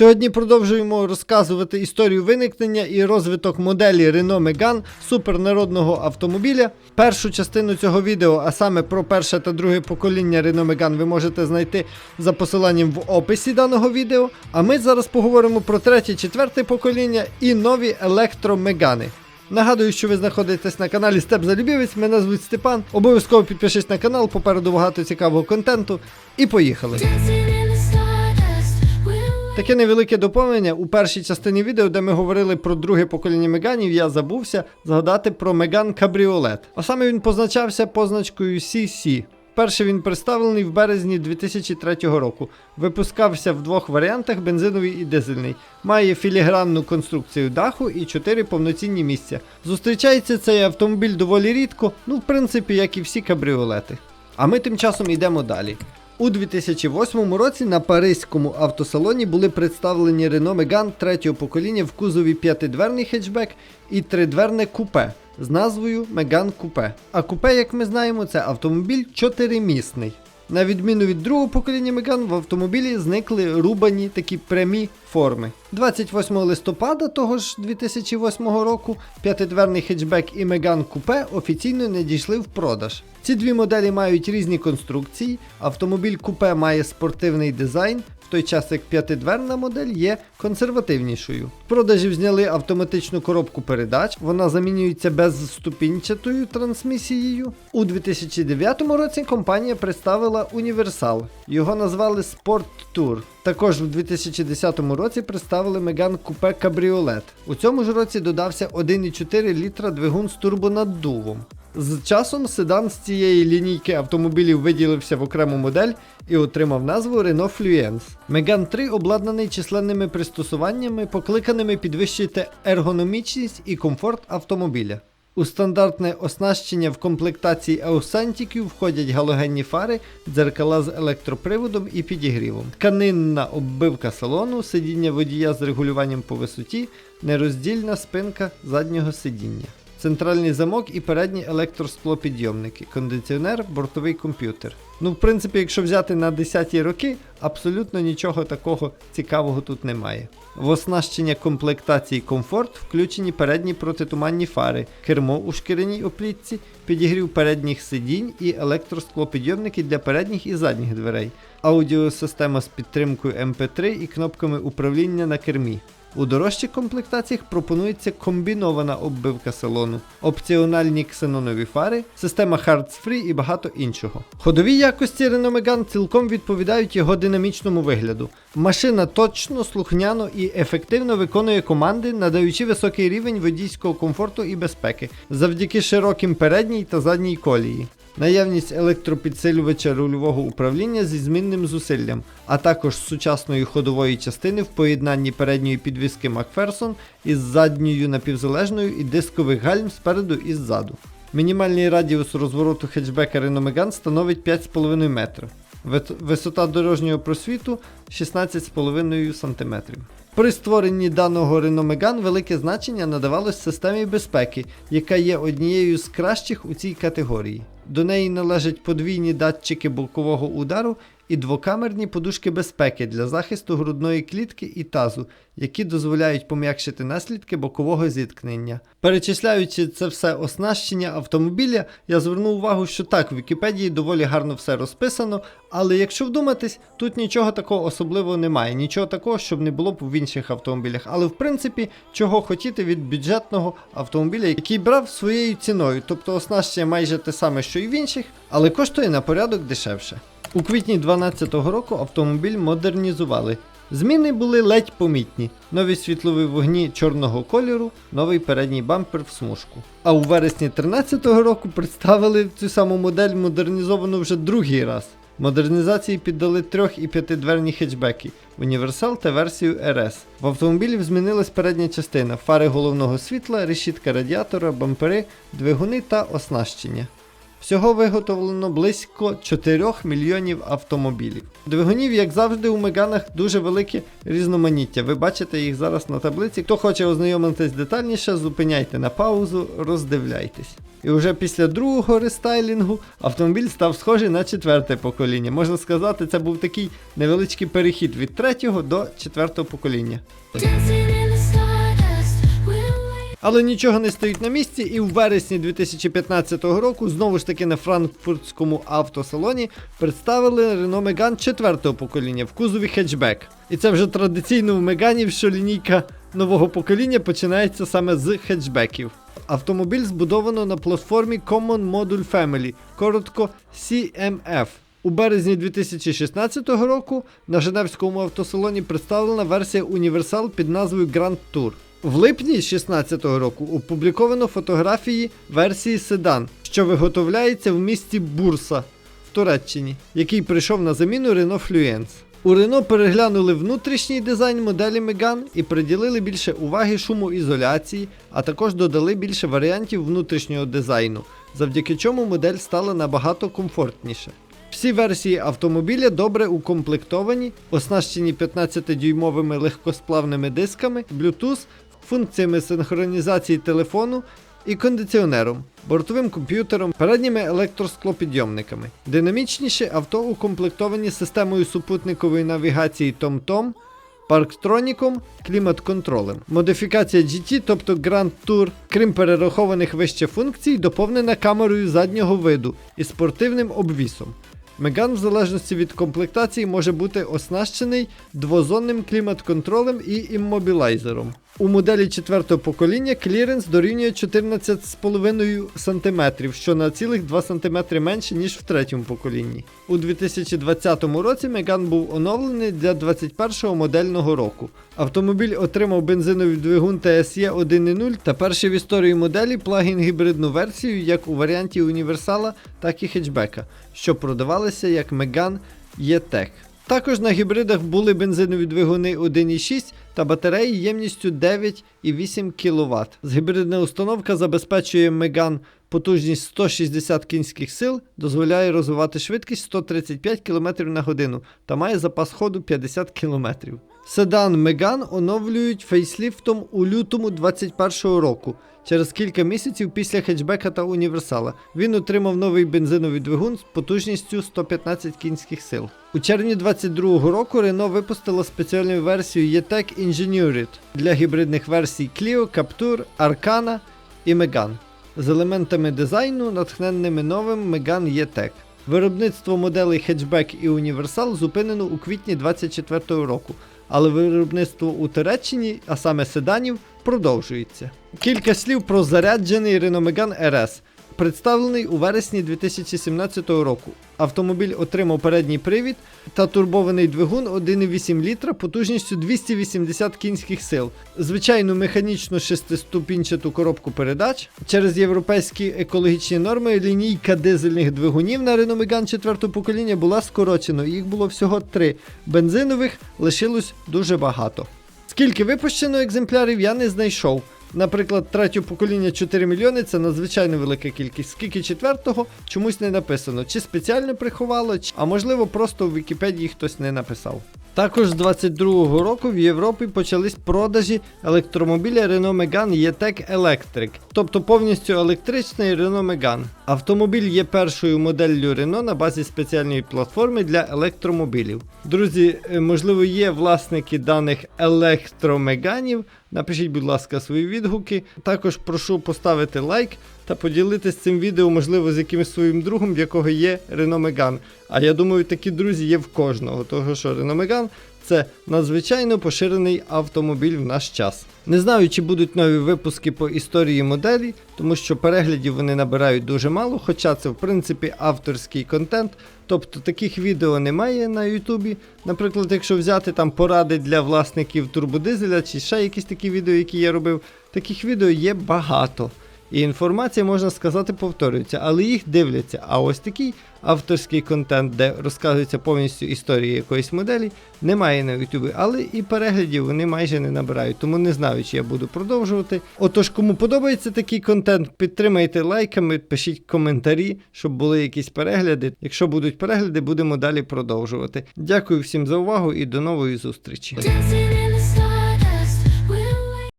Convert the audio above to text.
Сьогодні продовжуємо розказувати історію виникнення і розвиток моделі Renault Megane супернародного автомобіля. Першу частину цього відео, а саме про перше та друге покоління Renault Megane, ви можете знайти за посиланням в описі даного відео. А ми зараз поговоримо про третє, четверте покоління і нові електромегани. Нагадую, що ви знаходитесь на каналі Степ Залюбівець. Мене звуть Степан. Обов'язково підпишись на канал, попереду багато цікавого контенту. І поїхали. Таке невелике доповнення у першій частині відео, де ми говорили про друге покоління Меганів, я забувся згадати про Меган Кабріолет. А саме він позначався позначкою CC. Перший він представлений в березні 2003 року. Випускався в двох варіантах бензиновий і дизельний. Має філігранну конструкцію даху і чотири повноцінні місця. Зустрічається цей автомобіль доволі рідко, ну в принципі, як і всі кабріолети. А ми тим часом йдемо далі. У 2008 році на паризькому автосалоні були представлені Renault Megane третього покоління в кузові п'ятидверний хетчбек і тридверне купе з назвою Megane Coupe. А купе, як ми знаємо, це автомобіль чотиримісний. На відміну від другого покоління Меган, в автомобілі зникли рубані такі прямі форми. 28 листопада того ж 2008 року п'ятидверний хетчбек і Меган Купе офіційно не дійшли в продаж. Ці дві моделі мають різні конструкції. Автомобіль купе має спортивний дизайн, той час як п'ятидверна модель є консервативнішою. В продажів зняли автоматичну коробку передач, вона замінюється безступінчатою трансмісією. У 2009 році компанія представила Універсал. Його назвали Sport Tour. Також в 2010 році представили Megane Coupe Cabriolet. У цьому ж році додався 1,4 літра двигун з турбонаддувом. З часом седан з цієї лінійки автомобілів виділився в окрему модель і отримав назву Renault Fluence. Megane 3 обладнаний численними пристосуваннями, покликаними підвищити ергономічність і комфорт автомобіля. У стандартне оснащення в комплектації Ausentic входять галогенні фари, дзеркала з електроприводом і підігрівом, тканинна оббивка салону, сидіння водія з регулюванням по висоті, нероздільна спинка заднього сидіння. Центральний замок і передні електросклопідйомники, кондиціонер, бортовий комп'ютер. Ну, в принципі, якщо взяти на 10-ті роки, абсолютно нічого такого цікавого тут немає. В оснащення комплектації комфорт включені передні протитуманні фари, кермо у шкіряній оплітці, підігрів передніх сидінь і електросклопідйомники для передніх і задніх дверей, аудіосистема з підтримкою MP3 і кнопками управління на кермі. У дорожчих комплектаціях пропонується комбінована оббивка салону, опціональні ксенонові фари, система Hards Free і багато іншого. Ходові якості Renault Megane цілком відповідають його динамічному вигляду. Машина точно, слухняно і ефективно виконує команди, надаючи високий рівень водійського комфорту і безпеки завдяки широким передній та задній колії. Наявність електропідсилювача рульового управління зі змінним зусиллям, а також сучасної ходової частини в поєднанні передньої підвіски Макферсон із задньою напівзалежною і дискових гальм спереду і ззаду. Мінімальний радіус розвороту хетчбека Renault Megane становить 5,5 метра. Висота дорожнього просвіту 16,5 см. При створенні даного Renault Megane велике значення надавалось системі безпеки, яка є однією з кращих у цій категорії. До неї належать подвійні датчики бокового удару і двокамерні подушки безпеки для захисту грудної клітки і тазу, які дозволяють пом'якшити наслідки бокового зіткнення. Перечисляючи це все оснащення автомобіля, я звернув увагу, що так, в Вікіпедії доволі гарно все розписано, але якщо вдуматись, тут нічого такого особливого немає, нічого такого, щоб не було б в інших автомобілях. Але в принципі, чого хотіти від бюджетного автомобіля, який брав своєю ціною, тобто оснащення майже те саме, що і в інших, але коштує на порядок дешевше. У квітні 2012 року автомобіль модернізували. Зміни були ледь помітні: нові світлові вогні чорного кольору, новий передній бампер в смужку. А у вересні 2013 року представили цю саму модель модернізовану вже другий раз. Модернізації піддали трьох і п'ятидверні хетчбеки, універсал та версію RS. В автомобілів змінилась передня частина, фари головного світла, решітка радіатора, бампери, двигуни та оснащення. Всього виготовлено близько 4 мільйонів автомобілів. Двигунів, як завжди, у Меганах дуже велике різноманіття. Ви бачите їх зараз на таблиці. Хто хоче ознайомитись детальніше, зупиняйте на паузу, роздивляйтесь. І вже після другого рестайлінгу автомобіль став схожий на четверте покоління. Можна сказати, це був такий невеличкий перехід від третього до четвертого покоління. Але нічого не стоїть на місці, і в вересні 2015 року знову ж таки на франкфуртському автосалоні представили Renault Megane четвертого покоління в кузові хетчбек. І це вже традиційно в Меганів, що лінійка нового покоління починається саме з хетчбеків. Автомобіль збудовано на платформі Common Module Family, коротко CMF. У березні 2016 року на Женевському автосалоні представлена версія Універсал під назвою Grand Tour. В липні 2016 року опубліковано фотографії версії седан, що виготовляється в місті Бурса в Туреччині, який прийшов на заміну Renault Fluence. У Renault переглянули внутрішній дизайн моделі Megane і приділили більше уваги шумоізоляції, а також додали більше варіантів внутрішнього дизайну, завдяки чому модель стала набагато комфортніше. Всі версії автомобіля добре укомплектовані, оснащені 15-дюймовими легкосплавними дисками, Bluetooth, функціями синхронізації телефону і кондиціонером, бортовим комп'ютером, передніми електросклопідйомниками. Динамічніше авто укомплектовані системою супутникової навігації TomTom, парктроніком, клімат-контролем. Модифікація GT, тобто Grand Tour, крім перерахованих вище функцій, доповнена камерою заднього виду і спортивним обвісом. Меган, в залежності від комплектації, може бути оснащений двозонним клімат-контролем і іммобілайзером. У моделі четвертого покоління кліренс дорівнює 14,5 см, що на цілих 2 см менше, ніж в третьому поколінні. У 2020 році Меган був оновлений для 21 модельного року. Автомобіль отримав бензиновий двигун TSE 1.0 та перший в історії моделі плагін гібридну версію як у варіанті універсала, так і хетчбека, що продавалися як Megane E-Tech. Також на гібридах були бензинові двигуни 1.6 та батареї ємністю 9,8 кВт. Гібридна установка забезпечує Меган потужність 160 кінських сил, дозволяє розвивати швидкість 135 км на годину та має запас ходу 50 км. Седан Megane оновлюють фейсліфтом у лютому 2021 року. Через кілька місяців після хетчбека та універсала він отримав новий бензиновий двигун з потужністю 115 кінських сил. У червні 2022 року Renault випустила спеціальну версію E-Tech Engineered для гібридних версій Clio, Captur, Arcana і Megane з елементами дизайну, натхненними новим Megane E-Tech. Виробництво моделей хетчбек і універсал зупинено у квітні 2024 року, але виробництво у Туреччині, а саме седанів, продовжується. Кілька слів про заряджений Renault Megane RS, представлений у вересні 2017 року. Автомобіль отримав передній привід та турбований двигун 1,8 літра потужністю 280 кінських сил, звичайну механічну шестиступінчату коробку передач. Через європейські екологічні норми лінійка дизельних двигунів на Renault Megane 4 покоління була скорочена, їх було всього три. Бензинових лишилось дуже багато. Скільки випущено екземплярів, я не знайшов. Наприклад, третього покоління 4 мільйони це надзвичайно велика кількість. Скільки четвертого чомусь не написано. Чи спеціально приховало, а можливо просто в Вікіпедії хтось не написав. Також з 22-го року в Європі почались продажі електромобіля Renault Megane E-Tech Electric, тобто повністю електричний Renault Megane. Автомобіль є першою моделлю Renault на базі спеціальної платформи для електромобілів. Друзі, е, можливо, є власники даних електромеганів. Напишіть, будь ласка, свої відгуки. Також прошу поставити лайк та поділитися цим відео, можливо, з якимось своїм другом, в якого є Megane. А я думаю, такі друзі є в кожного, того що Megane це надзвичайно поширений автомобіль в наш час. Не знаю, чи будуть нові випуски по історії моделі, тому що переглядів вони набирають дуже мало, хоча це в принципі авторський контент. Тобто таких відео немає на Ютубі. Наприклад, якщо взяти там поради для власників турбодизеля чи ще якісь такі відео, які я робив, таких відео є багато. І інформація, можна сказати, повторюється, але їх дивляться. А ось такий авторський контент, де розказується повністю історія якоїсь моделі, немає на Ютубі, але і переглядів вони майже не набирають, тому не знаю, чи я буду продовжувати. Отож, кому подобається такий контент, підтримайте лайками, пишіть коментарі, щоб були якісь перегляди. Якщо будуть перегляди, будемо далі продовжувати. Дякую всім за увагу і до нової зустрічі.